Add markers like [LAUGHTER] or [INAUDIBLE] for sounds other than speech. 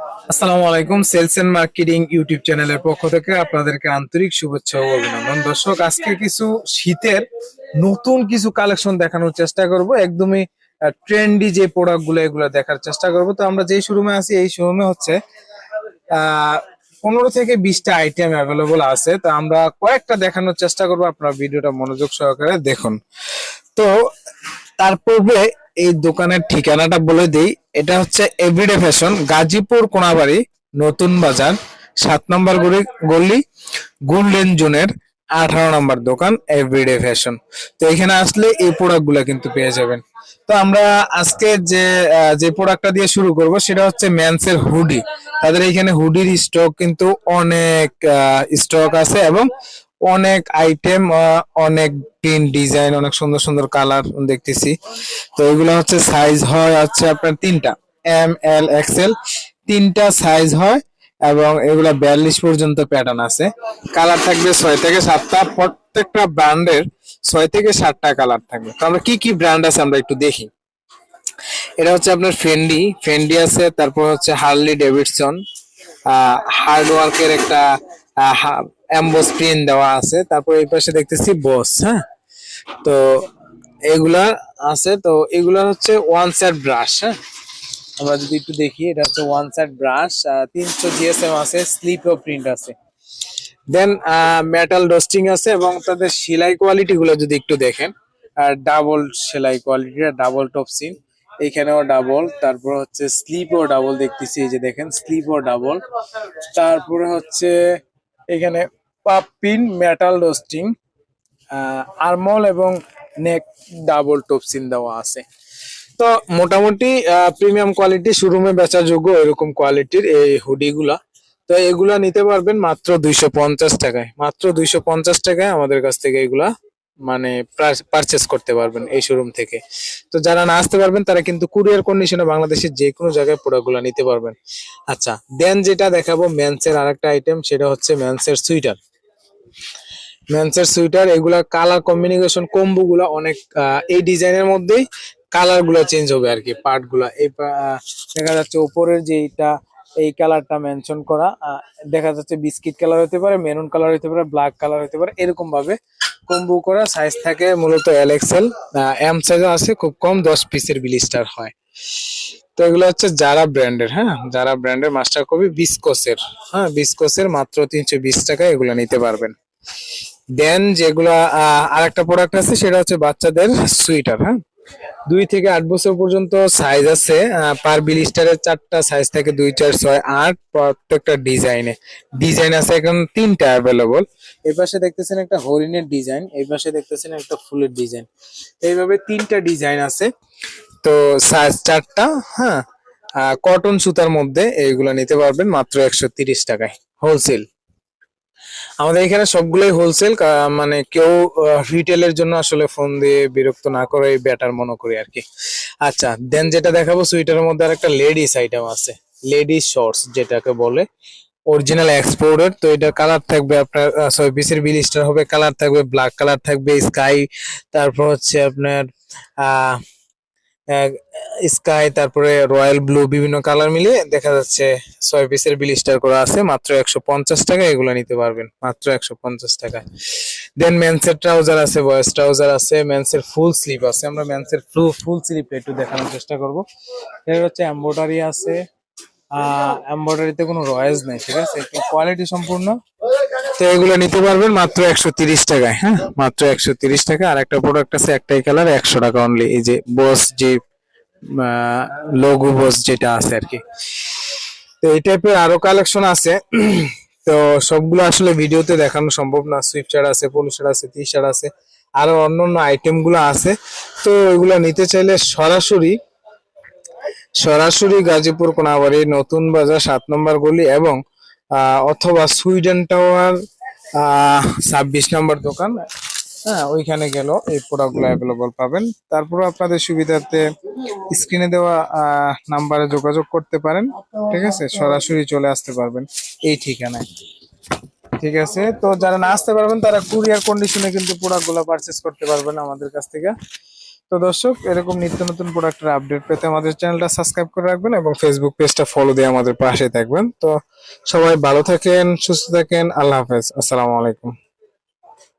আসসালামু আলাইকুম, sales and marketing YouTube চ্যানেলের পক্ষ থেকে আপনাদেরকে আন্তরিক শুভেচ্ছা ও অভিনন্দন। দর্শক, আজকে কিছু শীতের নতুন কিছু কালেকশন দেখানোর চেষ্টা করব। একদমই ট্রেন্ডি যে প্রোডাক্টগুলো এগুলো দেখার চেষ্টা করব। তো আমরা যেই শোরুমে আছি, এই শোরুমে হচ্ছে পনেরো থেকে বিশটা আইটেম অ্যাভেলেবল আছে। তো আমরা কয়েকটা দেখানোর চেষ্টা করব। আপনারা ভিডিওটা মনোযোগ সহকারে দেখুন। তো, তার পূর্বে এই দোকানের ঠিকানাটা বলে দিই। এটা হচ্ছে এভরিডে ফ্যাশন গাজীপুর কোনাবাড়ি, নতুন বাজার, সাত নম্বর গলি গলি গোল্ডেন জোনের আঠারো নম্বর দোকান এভরিডে ফ্যাশন তো এখানে আসলে এই প্রোডাক্টগুলা কিন্তু পেয়ে যাবেন। তো আমরা আজকে যে যে প্রোডাক্টটা দিয়ে শুরু করব, সেটা হচ্ছে ম্যানসের হুডি তাদের এখানে হুডির স্টক কিন্তু অনেক স্টক আছে এবং অনেক আইটেম অনেক প্রিন্ট ডিজাইন অনেক সুন্দর সুন্দর কালার দেখতেছি। তো এগুলো হচ্ছে সাইজ হয় হচ্ছে আপনার তিনটা এম এল এক্সেল তিনটা সাইজ হয় এবং এগুলা বিয়াল্লিশ পর্যন্ত প্যাটার্ন আছে। কালার থাকবে ছয় থেকে সাতটা, প্রত্যেকটা ব্র্যান্ডের ছয় থেকে সাতটা কালার থাকবে। তো আমরা কি কি ব্র্যান্ড আছে আমরা একটু দেখি। এটা হচ্ছে আপনার ফেন্ডি ফেন্ডি আছে, তারপর হচ্ছে হার্লি ডেভিডসন হার্ড ওয়ার্কের একটা অ্যাম্বোস প্রিন্ট দেওয়া আছে। তারপর এই পাশে দেখতেছি বস হ্যাঁ? তো এগুলা আছে, তো এগুলা হচ্ছে ওয়ান সাইড ব্রাশ হ্যাঁ? আমরা যদি একটু দেখি, এটা হচ্ছে ওয়ান সাইড ব্রাশ তিনশো জিএসএম আছে স্লিপ প্রিন্ট আছে। দেন মেটাল ডস্টিং আছে এবং তাদের সেলাই কোয়ালিটি গুলো যদি একটু দেখেন, আর ডাবল সেলাই কোয়ালিটি ডাবল টপ সিন এইখানেও ডাবল তারপর হচ্ছে স্লিপও ডাবল দেখতেছি, এই যে দেখেন স্লিপও ডাবল তারপরে হচ্ছে, এখানে পাপিন মেটাল ডস্টিং আরমল এবং নেক ডাবল টপ সিন দেওয়া আছে। তো মোটামুটি প্রিমিয়াম কোয়ালিটি, শোরুমে বেচা যোগ্য এরকম কোয়ালিটির এই হুডি গুলা তো এগুলা নিতে পারবেন মাত্র দুইশো পঞ্চাশ টাকায়। মাত্র দুইশো পঞ্চাশ টাকায় আমাদের কাছ থেকে এগুলা মানে পারচেস করতে পারবেন এই শোরুম থেকে। তো যারা না আসতে পারবেন, তারা কিন্তু কুরিয়ার কন্ডিশনে বাংলাদেশের যে কোনো জায়গায় প্রোডাক্টগুলা নিতে পারবেন। আচ্ছা দেন যেটা দেখাবো ম্যানসের আরেকটা আইটেম সেটা হচ্ছে ম্যানসের সুইটার ম্যানসের সুইটার, এগুলা কালার কম্বিনেশন কম্বো গুলা অনেক এই ডিজাইনের মধ্যেই কালারগুলা চেঞ্জ হবে আর কি পার্টগুলা এই দেখা যাচ্ছে উপরের যে এইটা এই কালারটা মেনশন করা দেখা যাচ্ছে বিস্কিট কালার হতে পারে মেরুন কালার হতে পারে ব্ল্যাক কালার হতে পারে এরকম ভাবে কম্বো করা সাইজ থাকে মূলত এল এক্সেল এম সাইজ আছে, খুব কম, দশ পিসের বিলিস্টার হয়। তো এগুলো হচ্ছে যারা ব্র্যান্ডের হ্যাঁ? যারা ব্র্যান্ডের মাস্টার কপি বিস্কোসের হ্যাঁ? বিস্কোসের মাত্র তিনশো বিশ টাকায় এগুলো নিতে পারবেন। দেন যেগুলা আর একটা প্রোডাক্ট আছে, সেটা হচ্ছে বাচ্চাদের সুইটার হ্যাঁ? দুই থেকে আট বছর পর্যন্ত সাইজ আছে পার বিলিস্টারের চারটা সাইজ থাকে দুই চার ছয়, আট, প্রত্যেকটা ডিজাইনে ডিজাইন আছে এখন তিনটা অ্যাভেলেবল এই পাশে দেখতেছেন একটা হরিণের ডিজাইন এই পাশে দেখতেছেন একটা ফুলের ডিজাইন এইভাবে তিনটা ডিজাইন আছে। তো সাইজ চারটা হ্যাঁ? কটন সুতার মধ্যে এইগুলো নিতে পারবেন মাত্র একশো টাকায় হোলসেল আমাদের এখানে সবগুলোই হোলসেল মানে কেউ রিটেলের জন্য আসলে ফোন দিয়ে বিরক্ত না করে বেটার মনে করি আর কি। আচ্ছা দেন যেটা দেখাবো সুইটারের মধ্যে আর একটা লেডিস আইটেম আছে। লেডিস শর্টস যেটাকে বলে অরিজিনাল এক্সপোর্টের তো এটা কালার থাকবে আপনার সরি পিসের বিল স্টার হবে কালার থাকবে ব্ল্যাক কালার থাকবে স্কাই তারপর হচ্ছে আপনার স্কাই, তারপরে রয়্যাল ব্লু, বিভিন্ন কালার মিলিয়ে দেখা যাচ্ছে ছয় পিসের বিল স্টার করা আছে, মাত্র একশো পঞ্চাশ টাকা, এগুলো নিতে পারবেন, মাত্র একশো পঞ্চাশ টাকা। দেন মেন্সের ট্রাউজার আছে বয়েস ট্রাউজার আছে মেন্সের ফুল স্লিপ আছে, আমরা মেন্সের ফুল ফুল স্লিপ একটু দেখানোর চেষ্টা করব। এটা হচ্ছে এম্ব্রয়ডারি আছে এম্ব্রয়ডারিতে কোনো রয়েস নেই, ঠিক আছে? কোয়ালিটি সম্পূর্ণ। তো এগুলো নিতে পারবেন মাত্র একশো তিরিশ টাকায় হ্যাঁ? মাত্র একশো তিরিশ টাকা। আর একটা প্রোডাক্ট আছে একটাই কালার একশো টাকা অনলি এই যে বস যে লঘু বস যেটা আছে আর কি। তো এই টাইপের আরও কালেকশন আছে। [CLEARS THROAT] তো সবগুলো আসলে ভিডিওতে দেখানো সম্ভব না। শার্ট আছে পলো শার্ট আছে টি শার্ট আছে, আরও অন্য আইটেমগুলো আছে। তো এগুলো নিতে চাইলে সরাসরি সরাসরি গাজীপুর কোনাবাড়ি নতুন বাজার সাত নম্বর গলি এবং অথবা সুইডেন টাওয়ার ছাব্বিশ নম্বর দোকান। হ্যাঁ ওইখানে গেল এই প্রোডাক্টগুলো অ্যাভেলেবল পাবেন। তারপর আপনাদের সুবিধার্থে স্ক্রিনে দেওয়া নাম্বারে যোগাযোগ করতে পারেন। ঠিক আছে? সরাসরি চলে আসতে পারবেন এই ঠিকানায়। ঠিক আছে? তো যারা না আসতে পারবেন, তারা কুরিয়ার কন্ডিশনে কিন্তু প্রোডাক্টগুলো পারচেস করতে পারবেন আমাদের কাছ থেকে। তো দর্শক, এরকম নিত্য নতুন প্রোডাক্টের আপডেট পেতে আমাদের চ্যানেলটা সাবস্ক্রাইব করে রাখবেন এবং ফেসবুক পেজটা ফলো দিয়ে আমাদের পাশে থাকবেন। তো সবাই ভালো থাকেন, সুস্থ থাকেন, আল্লাহ হাফেজ। আসসালামু আলাইকুম।